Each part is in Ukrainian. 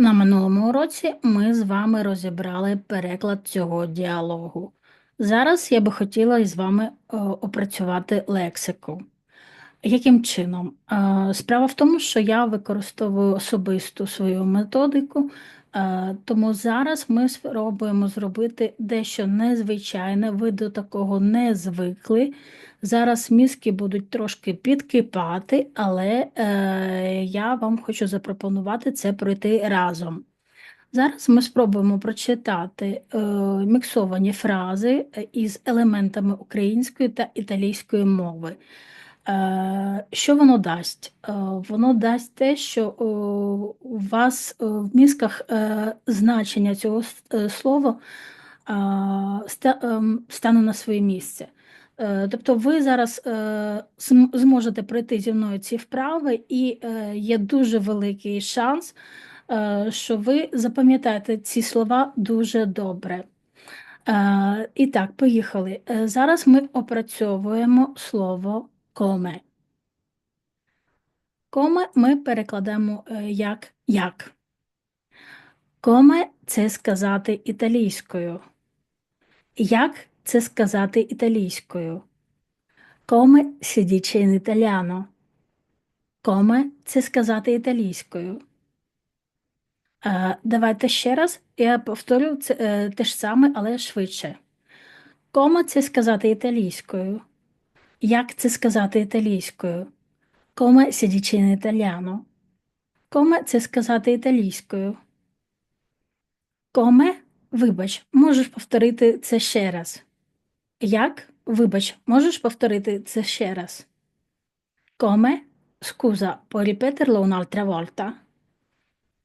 На минулому уроці ми з вами розібрали переклад цього діалогу. Зараз я би хотіла із вами е, опрацювати лексику. Яким чином? Е, Справа в тому, що я використовую особисту свою методику, е, тому зараз ми спробуємо зробити дещо незвичайне, ви до такого не звикли. Зараз мізки будуть трошки підкипати, але е, я вам хочу запропонувати це пройти разом. Зараз ми спробуємо прочитати е, міксовані фрази е, із елементами української та італійської мови. Е, Що воно дасть? Е, Воно дасть те, що е, у вас е, в мізках е, значення цього е, слова е, ем, стане на своє місце. Е, Тобто ви зараз е, зможете пройти зі мною ці вправи, і е, є дуже великий шанс, що ви запам'ятаєте ці слова дуже добре. І так, поїхали. Зараз ми опрацьовуємо слово коме. Коме ми перекладемо е, як як. Коме це сказати італійською. Як це сказати італійською? Come si dice in italiano. Come це сказати італійською. Е, давайте ще раз. Я повторю це, е, те ж саме, але швидше. Come це сказати італійською. Як це сказати італійською? Come si dice in italiano. Come це сказати італійською. Come, вибач, можеш повторити це ще раз. Як? Вибач, можеш повторити це ще раз. Scusa, puoi ripeterlo un'altra volta?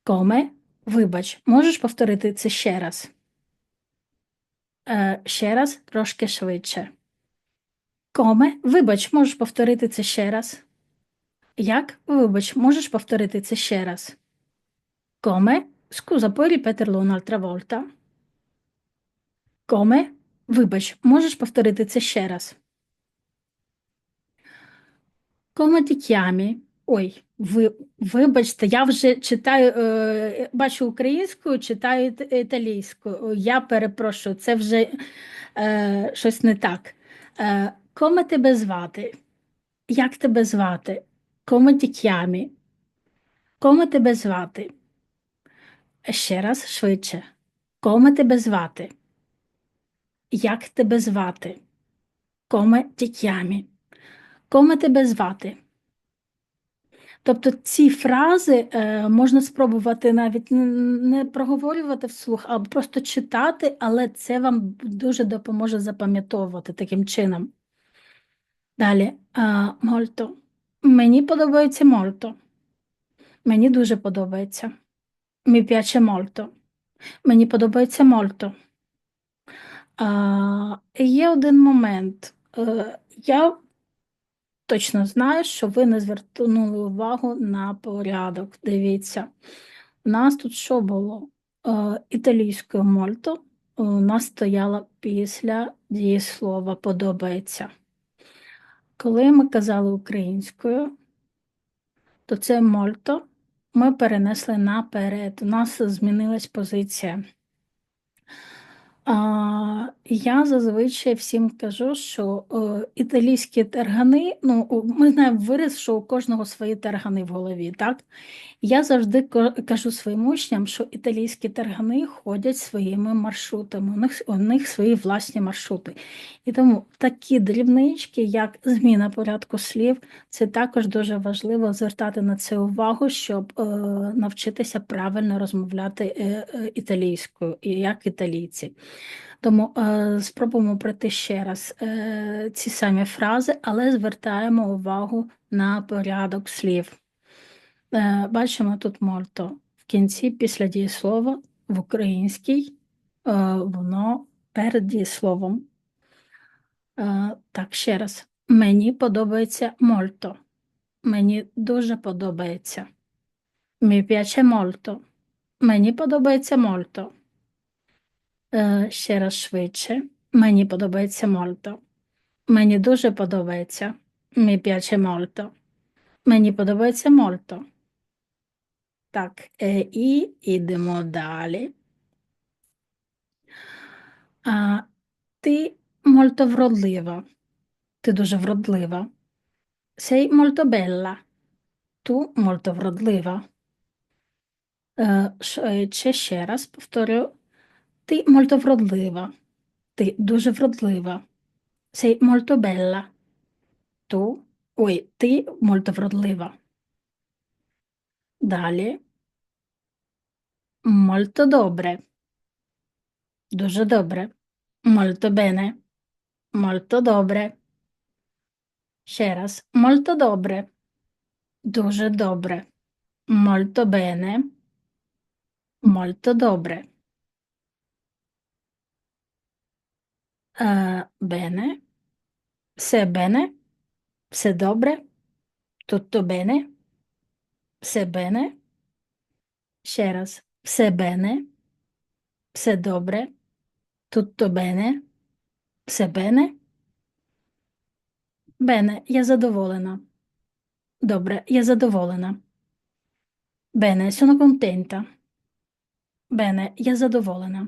Come? Вибач, можеш повторити це ще раз? Е, ще раз, трошки швидше. Come? Вибач, можеш повторити це ще раз? Як? Вибач, можеш повторити це ще раз? Come? Scusa, puoi ripeterlo un'altra volta? Come? Вибач, можеш повторити це ще раз? Ti chiami? Ой, ви, вибачте, я вже читаю, е, бачу українською, читаю іт- італійською. Я перепрошую, це вже е, щось не так. Е, Коме тебе звати? Як тебе звати? Ti chiami? Коме тебе звати? Ще раз швидше. Коме тебе звати? Як тебе звати? Коме chiami? Коме тебе звати? Тобто ці фрази е, можна спробувати навіть не проговорювати вслух, а просто читати, але це вам дуже допоможе запам'ятовувати таким чином. Далі, а, мольто. Мені подобається мольто. Мені дуже подобається. Mi piace molto. Мені подобається мольто. Є один момент. Е, я точно знаю, що ви не звернули увагу на порядок. Дивіться, у нас тут що було? Е, італійською мольто у нас стояла після дієслова подобається. Коли ми казали українською, то це мольто ми перенесли наперед. У нас змінилась позиція. А, я зазвичай всім кажу, що е, італійські тергани, ну, ми знаємо вираз, що у кожного свої тергани в голові, так? Я завжди ко- кажу своїм учням, що італійські тергани ходять своїми маршрутами, у них, у них свої власні маршрути. І тому такі дрібнички, як зміна порядку слів, це також дуже важливо звертати на це увагу, щоб е, навчитися правильно розмовляти е, е, італійською, і як італійці. Тому е, спробуємо пройти ще раз е, ці самі фрази, але звертаємо увагу на порядок слів. Е, бачимо тут мольто. В кінці після дієслова в українській е, воно перед дієсловом. Е, так, ще раз. Мені подобається мольто. Мені дуже подобається. Mi piace molto. Мені подобається мольто. Е, ще раз швидше. Мені подобається мольто. Мені дуже подобається. Mi piace molto. Мені подобається мольто. Так, е, і ідемо далі. А, ти мольто вродлива. Ти дуже вродлива. Sei molto bella. Ту мольто вродлива. Е, е, Чи ще раз повторю. Ти мольто вродлива. Ти дуже вродлива. Sei molto bella. Ту. Ой, ти мольто вродлива. Далі. Molto добре. Дуже добре. Molto bene. Molto добре. Ще раз. Molto добре. Дуже добре. Molto bene. Molto добре. Е, bene. Все bene. Все добре. Tutto bene. Все bene. Ще раз. Все bene. Все добре. Tutto bene. Все bene. Bene, я задоволена. Добре, я задоволена. Bene, sono contenta. Bene, я задоволена.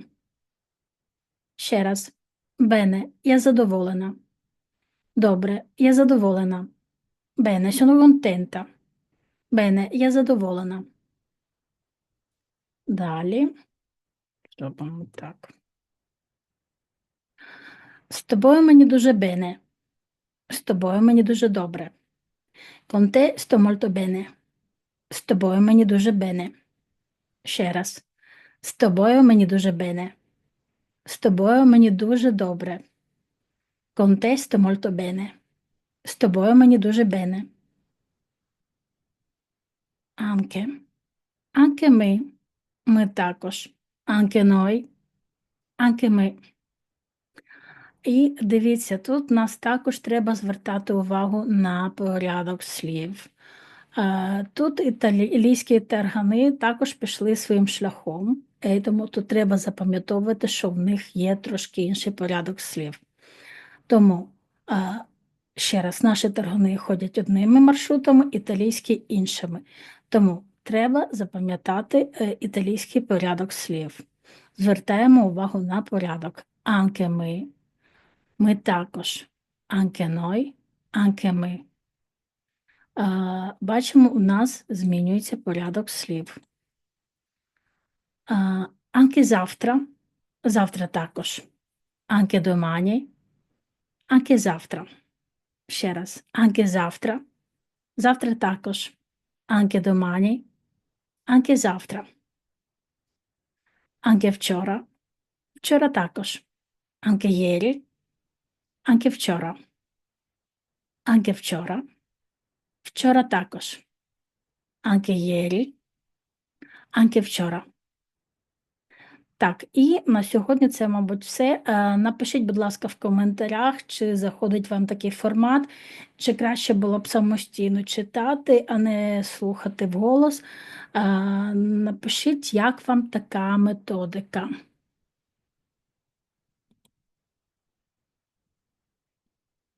Ще раз. Bene, я задоволена. Добре, я задоволена. Bene, sono contenta. Bene, я задоволена. Далі. Зробимо так. З тобою мені дуже bene. З тобою мені дуже добре. Con te sto molto bene. З тобою мені дуже bene. Ще раз. З тобою мені дуже bene. З тобою мені дуже добре. Con te molto bene. З тобою мені дуже bene. Anche. Anche ми. Ми також. Anche noi. Anche ми. І дивіться, тут нас також треба звертати увагу на порядок слів. Е, Тут італійські таргани також пішли своїм шляхом, тому тут треба запам'ятовувати, що в них є трошки інший порядок слів. Тому, е, ще раз, наші таргани ходять одними маршрутами, італійські іншими. Тому треба запам'ятати е, італійський порядок слів. Звертаємо увагу на порядок. Анке ми. Ми також. Anche noi, anche ми. Бачимо, у нас змінюється порядок слів. А, anche завтра. Завтра також. Anche домані. Anche завтра. Ще раз. Anche завтра. Завтра також. Anche домані. Anche завтра. Anche вчора. Вчора також. Anche ieri. Anche вчора. Anche вчора. Вчора також. Anche ieri. Anche вчора. Так, і на сьогодні це, мабуть, все. Е, Напишіть, будь ласка, в коментарях, чи заходить вам такий формат, чи краще було б самостійно читати, а не слухати вголос. Е, Напишіть, як вам така методика.